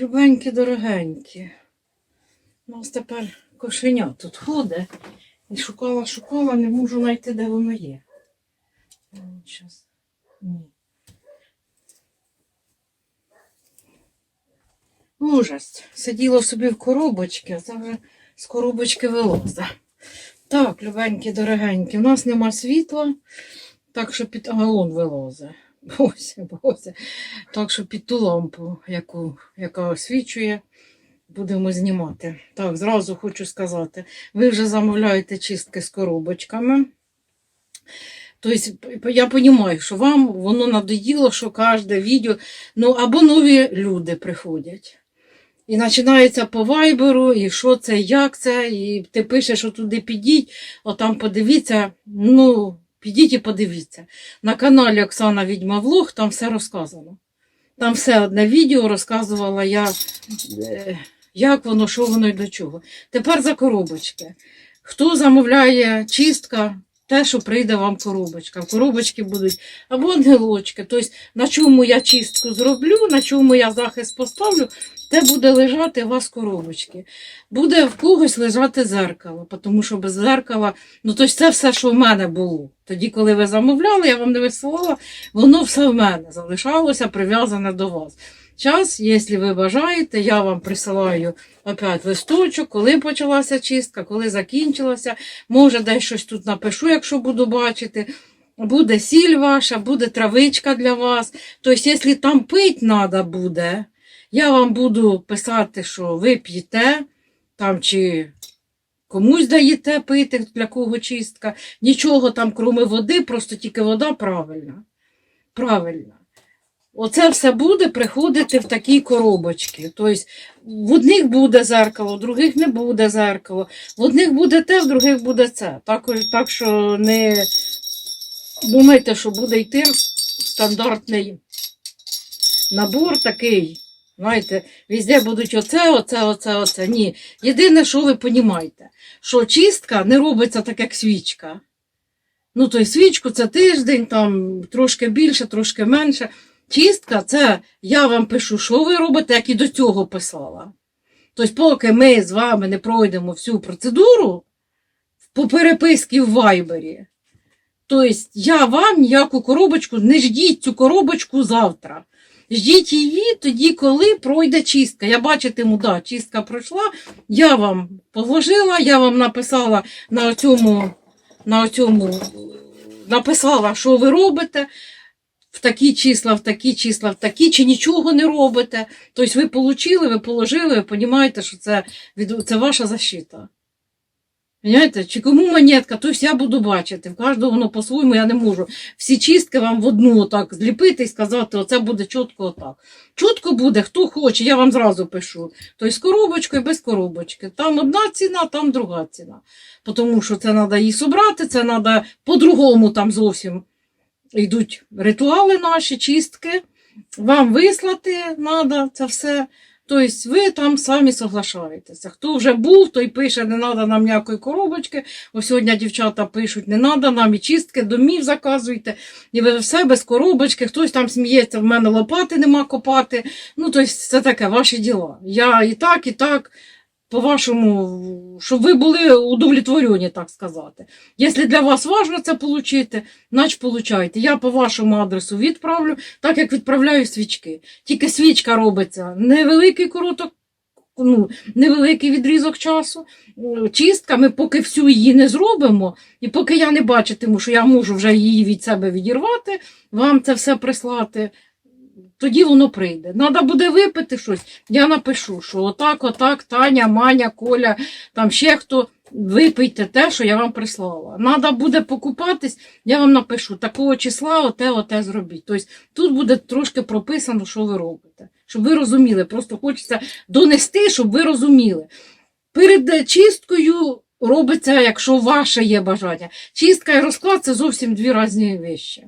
любенькі, дорогенькі. У нас тепер кошеня тут ходить. І шукала, шукала, не можу знайти, де воно є. Зараз. Ні. Ужас. Сиділо собі в коробочці, а це вже з коробочки вилазить. Так, любенькі, дорогенькі, у нас нема світла, так що під галон вилазить. Бося, бося. Так що під ту лампу, яку, яка освічує, будемо знімати. Так, зразу хочу сказати, ви вже замовляєте чистки з коробочками. Тобто, я розумію, що вам воно надоїло, що кожне відео, ну або нові люди приходять. І починається по вайберу, і що це, як це, і ти пишеш, що туди підіть, отам подивіться. Ну, підіть і подивіться. На каналі Оксана Відьма Влог там все розказано. Там все одне відео розказувала я, е, як воно, що воно і до чого. Тепер за коробочки. Хто замовляє чистка, те, що прийде вам коробочка. Коробочки будуть або ангелочки. Тобто, на чому я чистку зроблю, на чому я захист поставлю, те буде лежати у вас коробочки. Буде в когось лежати зеркало, тому що без зеркала, ну тобто це все, що в мене було. Тоді, коли ви замовляли, я вам не висилала, воно все в мене залишалося прив'язане до вас. Час, якщо ви бажаєте, я вам присилаю опять листочок, коли почалася чистка, коли закінчилася. Може, десь щось тут напишу, якщо буду бачити. Буде сіль ваша, буде травичка для вас. Тобто, якщо там пить треба буде, я вам буду писати, що ви п'єте, там чи комусь даєте пити, для кого чистка. Нічого там, кроме води, просто тільки вода правильна. Правильна. Оце все буде приходити в такі коробочки. Тобто в одних буде зеркало, в других не буде зеркало. В одних буде те, в других буде це. Так, так що не думайте, що буде йти стандартний набор такий. Знаєте, везде будуть оце, оце, оце, оце. Ні. Єдине, що ви розумієте, що чистка не робиться так, як свічка. Ну, то й свічку це тиждень, там трошки більше, трошки менше. Чистка це я вам пишу, що ви робите, як і до цього писала. Тобто, поки ми з вами не пройдемо всю процедуру по переписці в Вайбері, тобто я вам ніяку коробочку, не ждіть цю коробочку завтра. Ждіть її тоді, коли пройде чистка. Я бачитиму, да, чистка пройшла, я вам положила, я вам написала на цьому, на цьому, написала, що ви робите в такі числа, в такі числа, в такі, чи нічого не робите. Тобто ви отримали, ви положили, ви розумієте, що це, це ваша защита. Понимаєте? Чи кому монетка, тобто я буду бачити. В кожного воно по-своєму я не можу. Всі чистки вам в одну отак зліпити і сказати, оце буде чітко отак. Чітко буде, хто хоче, я вам зразу пишу. Тобто з коробочкою, без коробочки. Там одна ціна, там друга ціна. Тому що це треба її собрати, це треба по-другому там зовсім йдуть ритуали наші, чистки. Вам вислати треба це все. Тобто ви там самі соглашаєтеся. Хто вже був, той пише, не треба нам ніякої коробочки. Ось сьогодні дівчата пишуть, не треба нам і чистки, домів заказуйте. І ви все без коробочки, хтось там сміється, в мене лопати нема копати. Ну, тобто, це таке, ваші діла. Я і так, і так, по-вашому, щоб ви були удовлетворені, так сказати. Якщо для вас важливо це отримати, значить получайте. Я по вашому адресу відправлю, так як відправляю свічки. Тільки свічка робиться невеликий короток, ну, невеликий відрізок часу. Чистка, ми поки всю її не зробимо, і поки я не бачитиму, що я можу вже її від себе відірвати, вам це все прислати. Тоді воно прийде. Треба буде випити щось. Я напишу, що отак, отак, Таня, Маня, Коля, там ще хто. Випийте те, що я вам прислала. Треба буде покупатись, я вам напишу, такого числа оте, оте зробіть. Тобто тут буде трошки прописано, що ви робите. Щоб ви розуміли. Просто хочеться донести, щоб ви розуміли. Перед чисткою робиться, якщо ваше є бажання. Чистка і розклад це зовсім дві різні речі.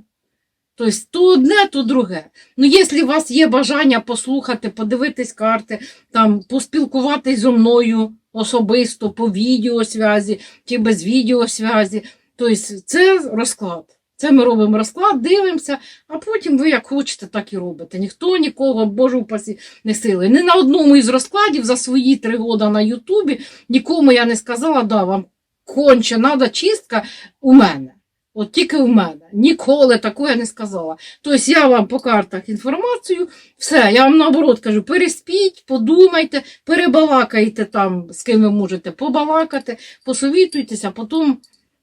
Тобто то одне, то друге. Ну, якщо у вас є бажання послухати, подивитись карти, там, поспілкуватись зі мною особисто по відеосвязі чи без відеосвязі, тобто це розклад. Це ми робимо розклад, дивимося, а потім ви як хочете, так і робите. Ніхто нікого, Боже упасі, не сили. Ні на одному із розкладів за свої три роки на Ютубі нікому я не сказала, да, вам конче треба чистка у мене. От тільки в мене. Ніколи такого не сказала. Тобто я вам по картах інформацію, все, я вам наоборот кажу, переспіть, подумайте, перебалакайте там, з ким ви можете побалакати, посовітуйтеся, потім,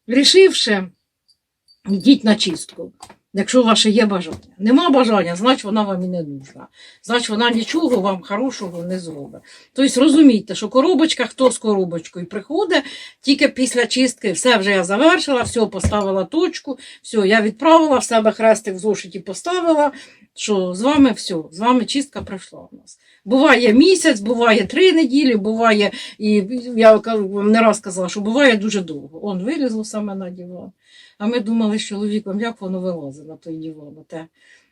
рішивши, йдіть на чистку. Якщо ваше є бажання. Нема бажання, значить вона вам і не нужна. Значить вона нічого вам хорошого не зробить. Тобто розумійте, що коробочка, хто з коробочкою приходить, тільки після чистки все вже я завершила, все, поставила точку, все, я відправила, в себе хрестик в зошиті поставила, що з вами все, з вами чистка пройшла у нас. Буває місяць, буває три неділі, буває, і я вам не раз казала, що буває дуже довго. Он вилізло саме на диван. А ми думали з чоловіком, як воно вилазить на той диван, оте,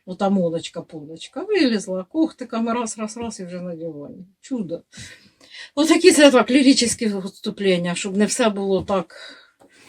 ота молочка, полочка. Вилізла, кухтиками раз, раз, раз і вже на дивані. Чудо. Отакі це так, лірічні відступлення, щоб не все було так.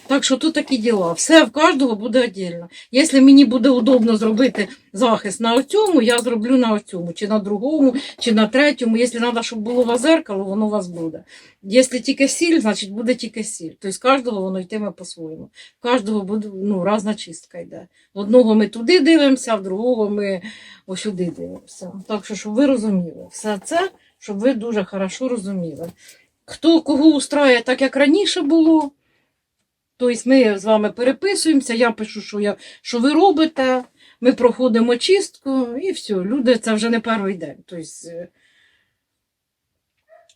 Так що тут такі діла. Все в кожного буде віддільно. Якщо мені буде удобно зробити захист на оцьому, я зроблю на оцьому, чи на другому, чи на третьому. Якщо треба, щоб було у вас зеркало, воно у вас буде. Якщо тільки сіль, значить буде тільки сіль. Тобто з кожного воно йтиме по-своєму. В кожного буде ну, разна чистка йде. В одного ми туди дивимося, в другого ми ось сюди дивимося. Так що, щоб ви розуміли, все це, щоб ви дуже хорошо розуміли. Хто кого устрає так, як раніше було. Тобто ми з вами переписуємося, я пишу, що, я, що ви робите, ми проходимо чистку і все. Люди це вже не перший день. Тобто, е,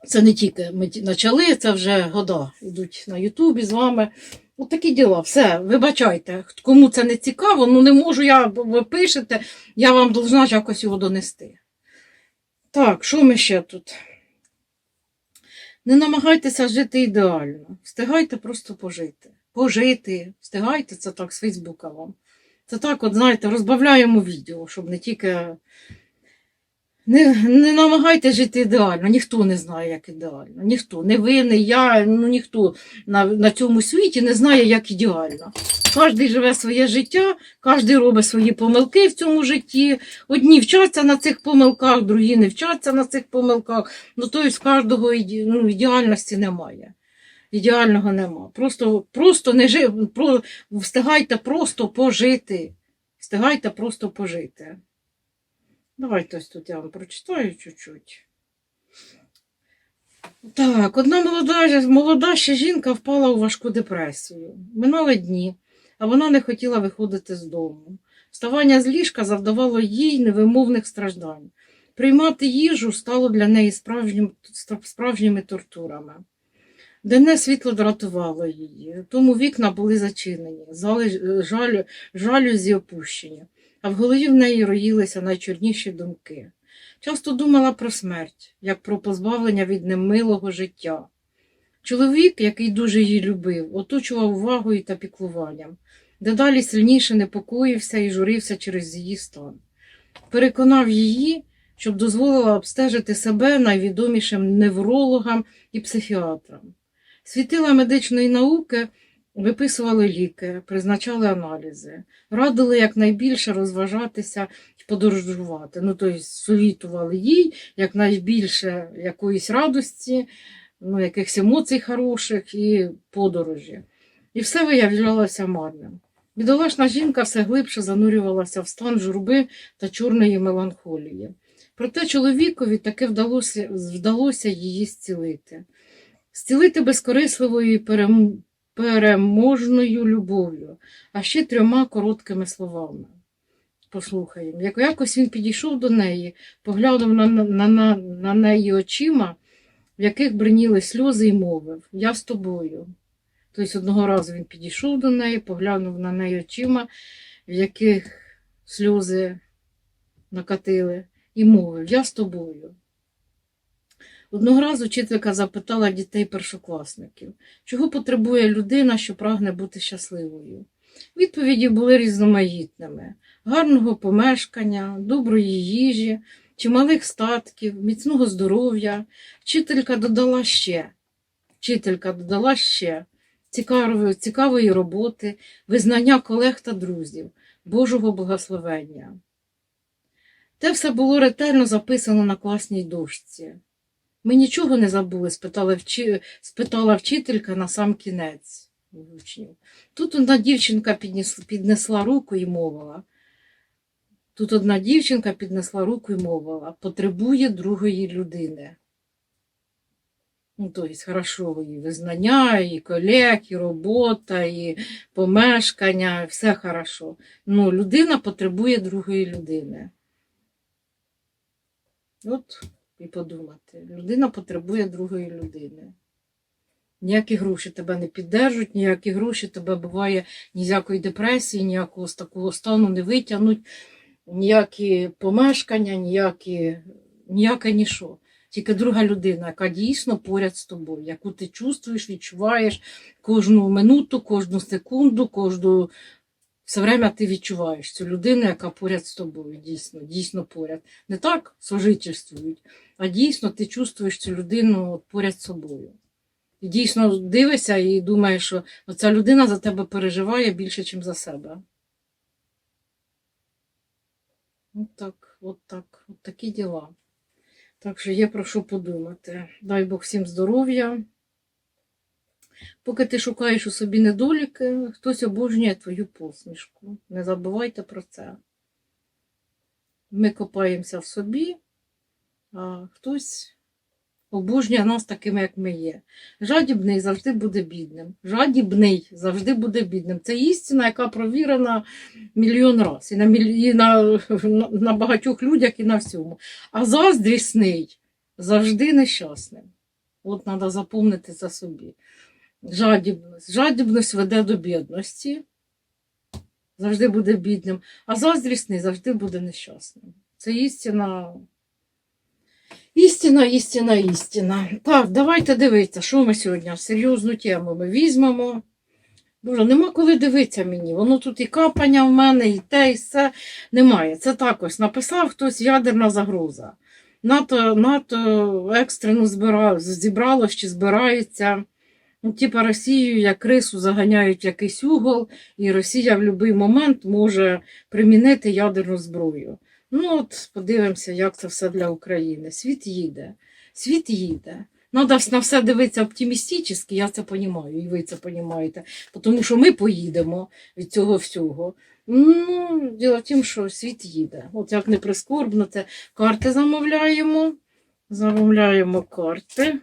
це не тільки ми почали, це вже года йдуть на Ютубі з вами. От такі діла. Все, вибачайте, кому це не цікаво, ну не можу я, ви пишете, я вам должна якось його донести. Так, що ми ще тут? Не намагайтеся жити ідеально. Встигайте просто пожити. Пожити, встигайте, це так з Фейсбука вам. Це так, от знаєте, розбавляємо відео, щоб не тільки. Не, не намагайтеся жити ідеально, ніхто не знає, як ідеально. Ніхто. Не ви, не я, ну ніхто на, на цьому світі не знає, як ідеально. Кожен живе своє життя, кожен робить свої помилки в цьому житті. Одні вчаться на цих помилках, другі не вчаться на цих помилках. Ну, тобто, в кожного ну, ідеальності немає. Ідеального нема. Просто, просто не жи... про... встигайте просто пожити. Встигайте просто пожити. Давайте ось тут я вам прочитаю чуть-чуть. Так, одна молода, молода жінка впала у важку депресію. Минали дні, а вона не хотіла виходити з дому. Вставання з ліжка завдавало їй невимовних страждань. Приймати їжу стало для неї справжнім, справжніми тортурами. Денне світло дратувало її, тому вікна були зачинені, е, жалю, жалюзі опущені, а в голові в неї роїлися найчорніші думки. Часто думала про смерть, як про позбавлення від немилого життя. Чоловік, який дуже її любив, оточував увагою та піклуванням, дедалі сильніше непокоївся і журився через її стан. Переконав її, щоб дозволила обстежити себе найвідомішим неврологам і психіатрам. Світила медичної науки виписували ліки, призначали аналізи, радили якнайбільше розважатися і подорожувати. Ну, тобто совітували їй якнайбільше якоїсь радості, ну, якихось емоцій хороших і подорожі. І все виявлялося марним. Бідолашна жінка все глибше занурювалася в стан журби та чорної меланхолії. Проте чоловікові таки вдалося, вдалося її зцілити. Зцілити безкорисливою і перем- переможною любов'ю, а ще трьома короткими словами. Послухаємо. Як якось він підійшов до неї, поглянув на, на, на, на неї очима, в яких бриніли сльози, і мовив Я з тобою. Тобто одного разу він підійшов до неї, поглянув на неї очима, в яких сльози накатили, і мовив Я з тобою. Одного разу вчителька запитала дітей першокласників, чого потребує людина, що прагне бути щасливою. Відповіді були різноманітними: гарного помешкання, доброї їжі, чималих статків, міцного здоров'я. Вчителька додала ще, вчителька додала ще цікавої, цікавої роботи, визнання колег та друзів. Божого благословення. Те все було ретельно записано на класній дошці. Ми нічого не забули, спитала, вчи... спитала вчителька на сам кінець учнів. Тут одна дівчинка піднесла руку і мовила. Тут одна дівчинка піднесла руку і мовила, потребує другої людини. Ну, тобто, хорошо, і визнання, і колег, і робота, і помешкання, все хорошо. Ну, людина потребує другої людини. От і подумати, людина потребує другої людини. Ніякі гроші тебе не піддержуть, ніякі гроші тебе буває ніякої депресії, ніякого з такого стану не витягнуть, ніякі помешкання, ніякі, ніяке нічого. Тільки друга людина, яка дійсно поряд з тобою, яку ти чувствуєш, відчуваєш кожну минуту, кожну секунду, кожну все время ти відчуваєш цю людину, яка поряд з тобою, дійсно, дійсно поряд. Не так сожительствують, а дійсно ти чувствуєш цю людину поряд з собою. І дійсно дивишся і думаєш, що ця людина за тебе переживає більше, ніж за себе. От так, от так, от такі діла. Так що є про що подумати. Дай Бог всім здоров'я. Поки ти шукаєш у собі недоліки, хтось обожнює твою посмішку. Не забувайте про це. Ми копаємося в собі, а хтось обожнює нас такими, як ми є. Жадібний завжди буде бідним. Жадібний завжди буде бідним. Це істина, яка провірена мільйон разів. І на, і на, на, багатьох людях, і на всьому. А заздрісний завжди нещасним. От треба запомнити це собі. Жадібність. Жадібність веде до бідності, завжди буде бідним, а заздрісний завжди буде нещасним. Це істина. Істина, істина, істина. Так, давайте дивитися, що ми сьогодні серйозну тему ми візьмемо. Боже, нема коли дивитися мені. Воно тут і капання в мене, і те, і все. Немає. Це так ось написав хтось ядерна загроза. НАТО, НАТО екстрено збира... зібралось чи збирається. Ну, типа Росію як рису заганяють в якийсь угол, і Росія в будь-який момент може примінити ядерну зброю. Ну от подивимося, як це все для України. Світ їде. Світ їде. Надо на все дивитися оптимістично, я це розумію, і ви це розумієте. Тому що ми поїдемо від цього всього. Ну, діло в тім, що світ їде. От як не прискорбно, це карти замовляємо. Замовляємо карти.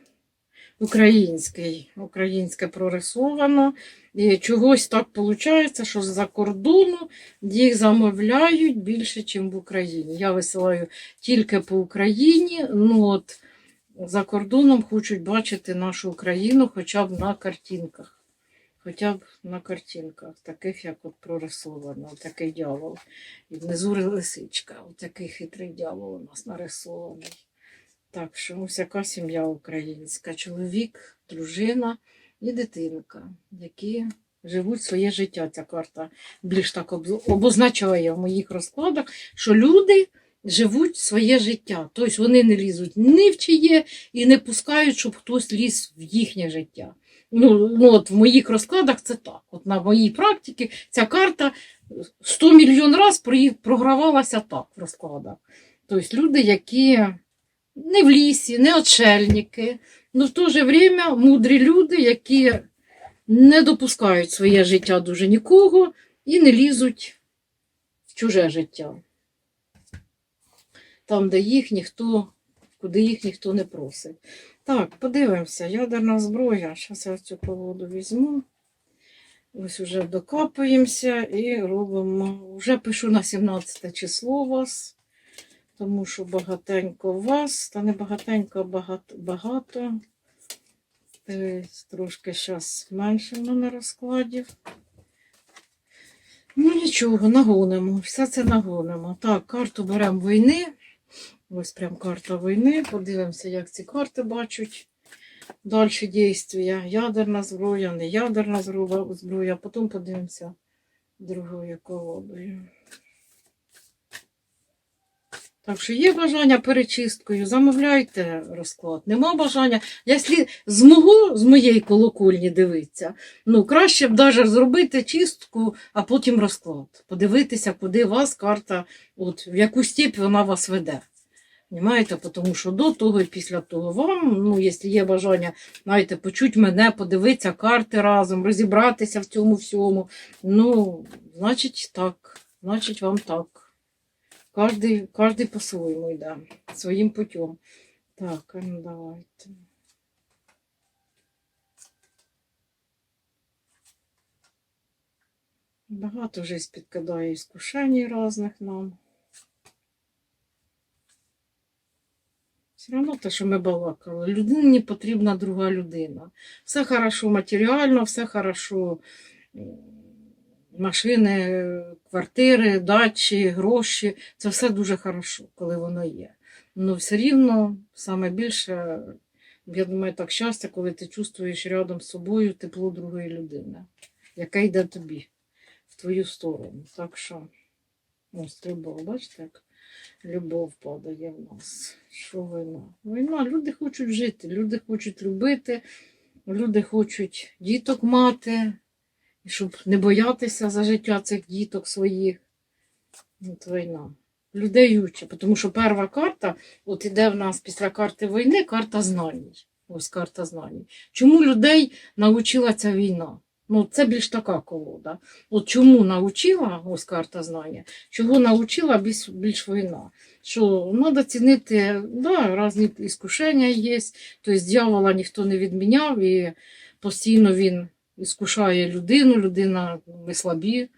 Український, українське прорисовано. І чогось так виходить, що з-за кордону їх замовляють більше, ніж в Україні. Я висилаю тільки по Україні. Ну от за кордоном хочуть бачити нашу Україну хоча б на картинках. Хоча б на картинках, таких, як от прорисовано, такий дьявол. І внизу лисичка, такий хитрий дьявол у нас нарисований. Так що ось яка сім'я українська, чоловік, дружина і дитинка, які живуть своє життя. Ця карта більш так обозначає в моїх розкладах, що люди живуть своє життя. Тобто вони не лізуть ні в чиє і не пускають, щоб хтось ліз в їхнє життя. Ну, ну от в моїх розкладах це так. От на моїй практиці ця карта 100 мільйон разів про- програвалася так в розкладах. Тобто люди, які не в лісі, не отшельники, але в то же время мудрі люди, які не допускають своє життя дуже нікого і не лізуть в чуже життя. Там, де їх ніхто, куди їх ніхто не просить. Так, подивимося, ядерна зброя. Зараз я цю колоду візьму. Ось вже докапуємося і робимо. Вже пишу на 17 число вас тому що багатенько вас, та не багатенько, а багато. багато. Дивись, трошки зараз менше в мене розкладів. Ну нічого, нагонимо. Все це нагонимо. Так, карту беремо війни. Ось прям карта війни. Подивимося, як ці карти бачать. Далі дійствия. Ядерна зброя, не ядерна зброя. Потім подивимося другою колодою. Так що є бажання перечисткою, замовляйте розклад. Нема бажання. Якщо з мого, з моєї колокольні дивитися, ну краще б навіть зробити чистку, а потім розклад. Подивитися, куди вас карта, от в яку степь вона вас веде. Понимаєте? Тому що до того і після того вам, ну, якщо є бажання, знаєте, почути мене, подивитися карти разом, розібратися в цьому всьому. Ну, значить, так. Значить, вам так. Кожний, кожний по-своєму йде, своїм путем. Так, а ну давайте. Багато вже підкидає іскушень різних нам. Все одно те, що ми балакали, людині потрібна друга людина. Все хорошо матеріально, все хорошо. Машини, квартири, дачі, гроші. Це все дуже хорошо, коли воно є. Ну все рівно саме більше, я думаю, так щастя, коли ти чувствуєш рядом з собою тепло другої людини, яка йде тобі в твою сторону. Так що, ось любов, бачите, як любов падає в нас. Що війна? Війна, люди хочуть жити, люди хочуть любити, люди хочуть діток мати, і щоб не боятися за життя цих діток своїх. От війна. Людей учить, тому що перша карта, от іде в нас після карти війни, карта знань. Ось карта знань. Чому людей навчила ця війна? Ну, це більш така колода. От чому навчила, ось карта знання, чого навчила більш, більш війна? Що треба цінити, да, різні іскушення є, тобто дьявола ніхто не відміняв, і постійно він іскушає людину, людина ми слабі.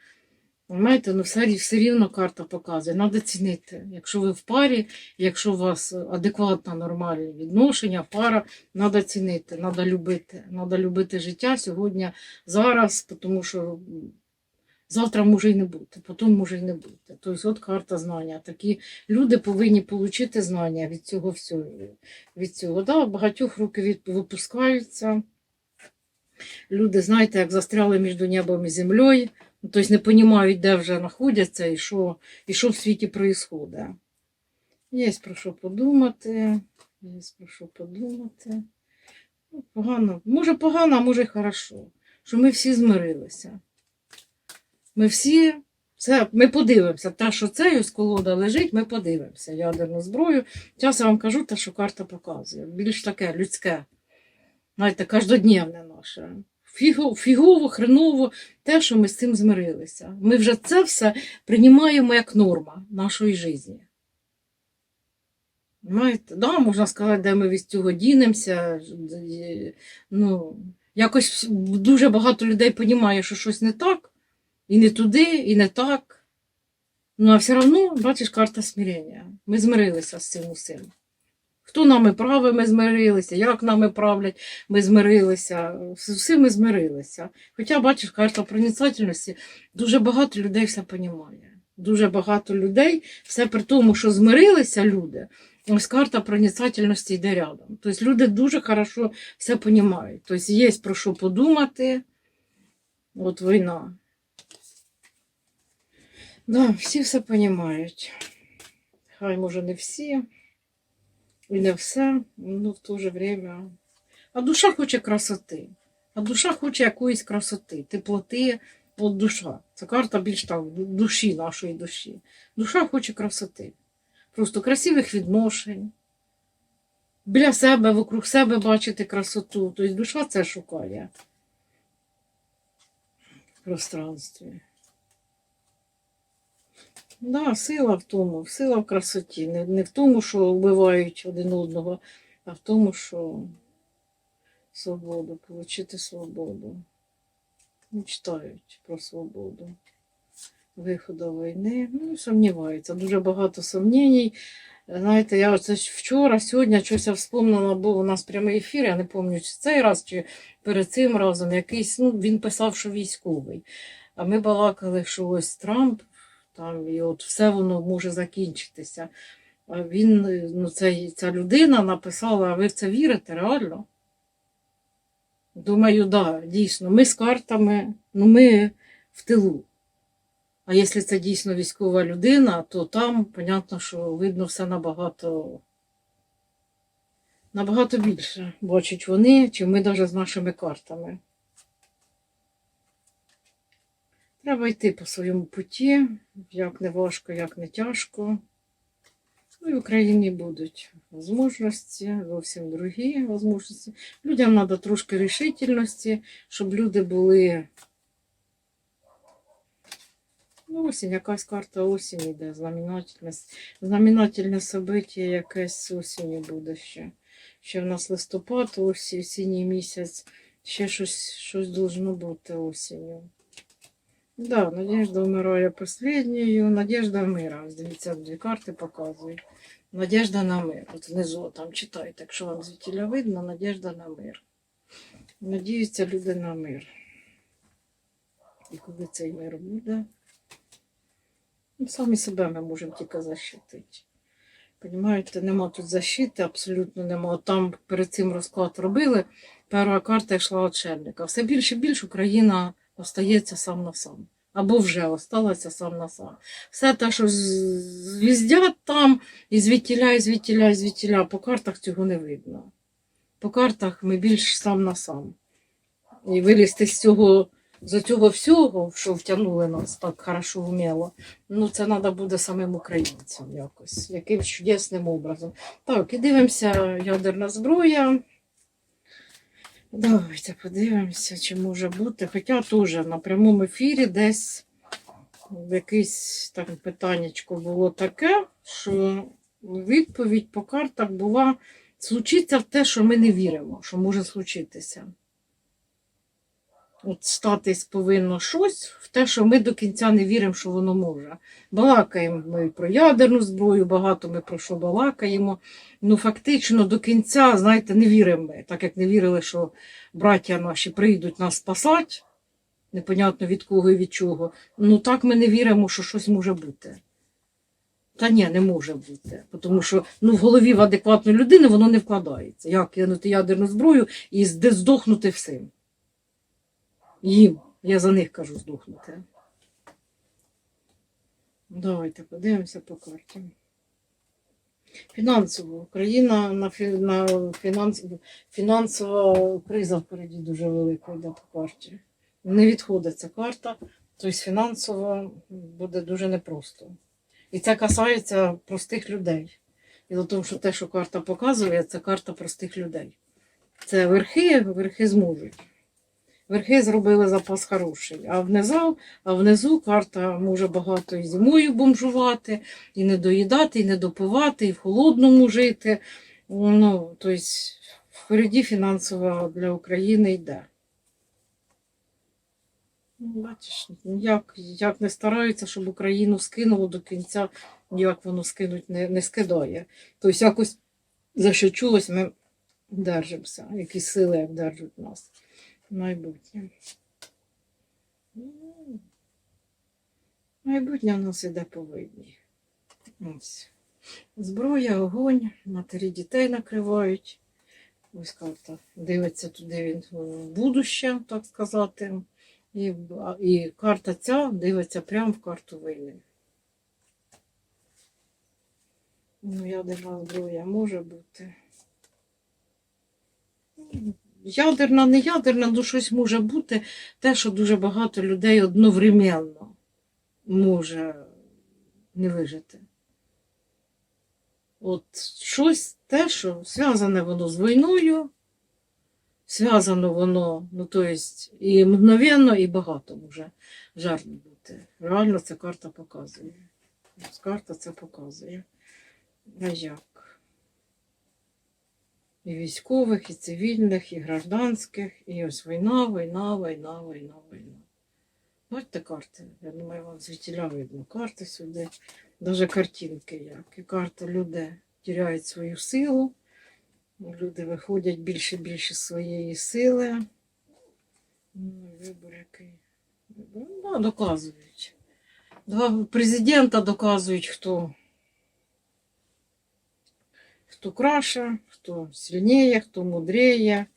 Знаєте, ну все, все рівно карта показує. Треба цінити. Якщо ви в парі, якщо у вас адекватно нормальні відношення, пара, треба цінити, треба любити. Треба любити життя сьогодні, зараз, тому що завтра може і не бути, потім може і не бути. Тобто, от карта знання. Такі люди повинні отримати знання від цього всього. Від цього. Да, багатьох руки від, випускаються. Люди, знаєте, як застряли між небом і землею. Тобто не розуміють, де вже знаходяться і що, і що в світі відбувається. Є про що подумати. Є про що подумати. Ну, погано. Може погано, а може хорошо. Що ми всі змирилися. Ми всі, це, ми подивимося, те, що це ось колода лежить, ми подивимося ядерну зброю. Зараз я вам кажу те, що карта показує. Більш таке людське. Знаєте, кожнодневне наше. Фіго, фігово, хреново, те, що ми з цим змирилися. Ми вже це все приймаємо як норма нашої житті. Знаєте, да, можна сказати, де ми від цього дінемося. Ну, якось дуже багато людей розуміє, що щось не так, і не туди, і не так. Ну, а все одно, бачиш, карта смирення. Ми змирилися з цим усім. Хто нами править, ми змирилися, як нами правлять, ми змирилися. Усім ми змирилися. Хоча, бачиш, карта проницательності, дуже багато людей все розуміє. Дуже багато людей, все при тому, що змирилися люди, ось карта проницательності йде рядом. Тобто люди дуже хорошо все розуміють. Тобто є про що подумати. От війна. Да, всі все розуміють. Хай, може, не всі. І не все, ну в то же время. А душа хоче красоти. А душа хоче якоїсь красоти, теплоти, от душа. Це карта більш так душі нашої душі. Душа хоче красоти. Просто красивих відношень. Біля себе, вокруг себе бачити красоту. Тобто душа це шукає в пространстві. Да, сила в тому, сила в красоті. Не, не в тому, що вбивають один одного, а в тому, що свободу, отримати свободу. Мечтають про свободу. Виходу війни. Ну, сумніваються. Дуже багато сумнівень. Знаєте, я оце вчора, сьогодні щось я вспомнила, був у нас прямий ефір, я не пам'ятаю, чи цей раз, чи перед цим разом якийсь, ну, він писав, що військовий. А ми балакали, що ось Трамп там, і от все воно може закінчитися. Він, ну, цей, ця людина написала, а ви в це вірите реально? Думаю, да, дійсно, ми з картами, ну ми в тилу. А якщо це дійсно військова людина, то там, понятно, що видно все набагато, набагато більше бачать вони, чим ми навіть з нашими картами. Треба йти по своєму путі, як не важко, як не тяжко. Ну і в Україні будуть можливості, зовсім другі можливості. Людям треба трошки рішительності, щоб люди були. Ну, осінь, якась карта осінь іде, знаменательне, знаменательне собиття якесь осінню буде ще. Ще в нас листопад, ось осінній місяць, ще щось, щось должно бути осінню. Да, Надежда вмирає последньою. Надежда мира. Дивіться, дві карти показують. Надежда на мир. От внизу там читайте, якщо вам звідтіля видно, надежда на мир. Надіються люди на мир. І коли цей мир буде, ну, самі себе ми можемо тільки защитити. Понімаєте, нема тут защити, абсолютно нема. Там перед цим розклад робили. Перша карта йшла отшельника. Все більше і більше Україна остається сам на сам. Або вже осталася сам на сам. Все те, що звіздять там, і звідтіля, і звідтіля, і звідтіля, по картах цього не видно. По картах ми більш сам на сам. І вилізти з цього, з цього всього, що втягнули нас так хорошо вміло, ну це треба буде самим українцям якось, якимсь чудесним образом. Так, і дивимося ядерна зброя. Давайте подивимося, чи може бути. Хоча теж на прямому ефірі десь якесь там питаннячко було таке, що відповідь по картах була случиться те, що ми не віримо, що може случитися. От статись повинно щось в те, що ми до кінця не віримо, що воно може. Балакаємо ми про ядерну зброю, багато ми про що балакаємо. Ну, фактично, до кінця, знаєте, не віримо ми, так як не вірили, що браття наші прийдуть нас спасати, непонятно від кого і від чого. Ну так ми не віримо, що щось може бути. Та ні, не може бути. Тому що ну, в голові в адекватної людини воно не вкладається. Як кинути ядерну зброю і здохнути всім. Їм. Я за них кажу здохнути. Давайте подивимося по карті. Фінансово. Україна на, фі, на фінанс, фінансова криза впереді дуже велика йде по карті. Не відходить ця карта, тобто фінансово буде дуже непросто. І це касається простих людей. І до того, що те, що карта показує, це карта простих людей. Це верхи, верхи зможуть. Верхи зробили запас хороший, а внизу, а внизу карта може багато і зимою бомжувати, і не доїдати, і не допивати, і в холодному жити. Ну, тобто, впереді фінансово для України йде. Ну, Бачиш, як, як не стараються, щоб Україну скинуло до кінця, ніяк воно скинуть не, не скидає. Тобто якось за що чулось, ми держимося, якісь сили як держать нас майбутнє. Майбутнє в нас іде по видні. Ось. Зброя, огонь, матері дітей накривають. Ось карта дивиться туди він в будуще, так сказати. І, і карта ця дивиться прямо в карту війни. Ну, ядерна зброя може бути. Ядерна, не ядерна, ну щось може бути. Те, що дуже багато людей одновременно може не вижити. От щось те, що зв'язане воно з війною, зв'язано воно, ну то есть, і мгновенно, і багато може жарт бути. Реально ця карта показує. Карта це показує. А як? І військових, і цивільних, і гражданських, і ось війна, війна, війна, війна, війна. Бачите карти? Я думаю, вам звідтіля видно. Карти сюди, навіть картинки як. І карти люди теряють свою силу. Люди виходять більше і більше своєї сили. Ну, вибор який. Ну, да, доказують. Два президента доказують, хто кто краше, кто сильнее, кто мудрее.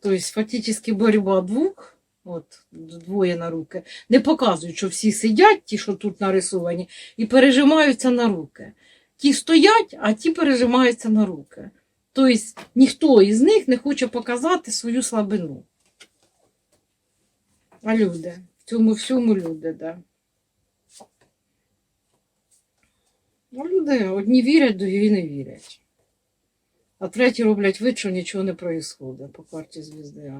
То есть фактически борьба двух От, двоє на руки. Не показують, що всі сидять, ті, що тут нарисовані, і пережимаються на руки. Ті стоять, а ті пережимаються на руки. Тобто ніхто із них не хоче показати свою слабину. А люди, в цьому всьому люди, да. А люди одні вірять, другі не вірять. А треті роблять вид, що нічого не відбувається по карті звізди.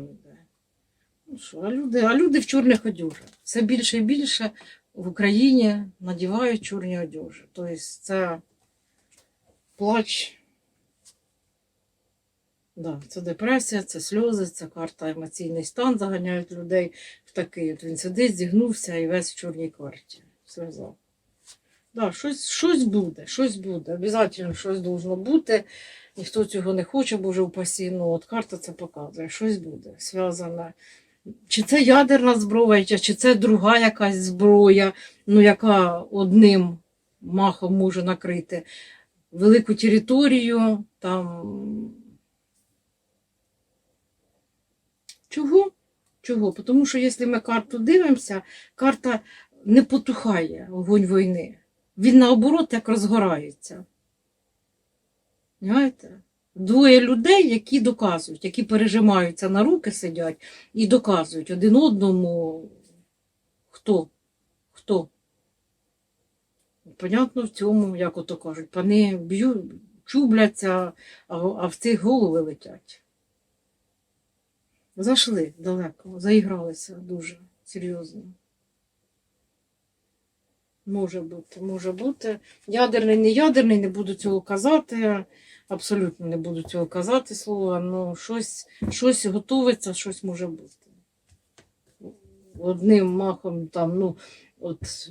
Ну що, а люди, а люди в чорних одежах. Все більше і більше в Україні надівають чорні одежі. Тобто це плач. Да, це депресія, це сльози, це карта емоційний стан заганяють людей в такий. От він сидить, зігнувся і весь в чорній карті. Сльоза. Да, щось, щось буде, щось буде. Обязательно щось должно бути. Ніхто цього не хоче, боже упасі. Ну, от карта це показує. Щось буде зв'язане. Чи це ядерна зброя, чи це друга якась зброя, ну, яка одним махом може накрити велику територію, там. Чого? Чого? Тому що якщо ми карту дивимося, карта не потухає вогонь війни. Він наоборот як розгорається. Знаєте? Двоє людей, які доказують, які пережимаються на руки, сидять і доказують один одному, хто? Хто? Понятно в цьому, як ото кажуть, пани б'ють, чубляться, а, а в цих голови летять. Зайшли далеко, заігралися дуже серйозно. Може бути, може бути. Ядерний, не ядерний, не буду цього казати. Абсолютно не буду цього казати слова, ну щось, щось готується, щось може бути. Одним махом там, ну, от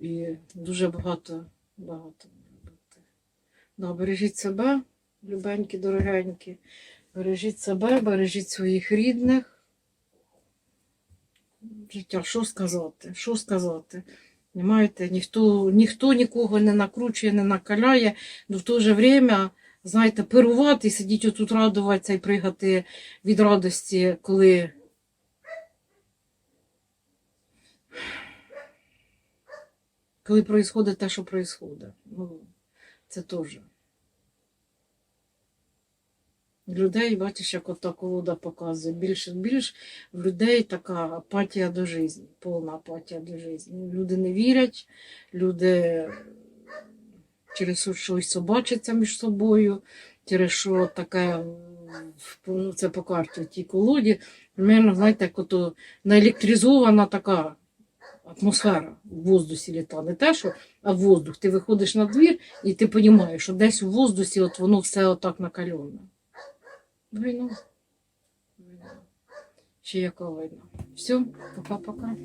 і дуже багато, багато бути. Да, бережіть себе, любенькі, дорогенькі. Бережіть себе, бережіть своїх рідних. Життя, що сказати? Що сказати? Понимаєте, ніхто, ніхто нікого не накручує, не накаляє, але в то же время, знаєте, пирувати, сидіти отут радуватися і пригати від радості, коли. Коли происходить те, що происходить. Ну, це теж. Людей, бачиш, як ота колода показує. Більше більш в людей така апатія до життя, повна апатія до життя. Люди не вірять, люди через що щось собачаться між собою, через що таке, ну, це по карті тій колоді, примерно, знаєте, як ото наелектризована така атмосфера в воздусі літа. Не те, що, а воздух. Ти виходиш на двір і ти розумієш, що десь у воздусі от воно все отак накальоне. Війна. Війна. Ще яка війна. Все, пока-пока.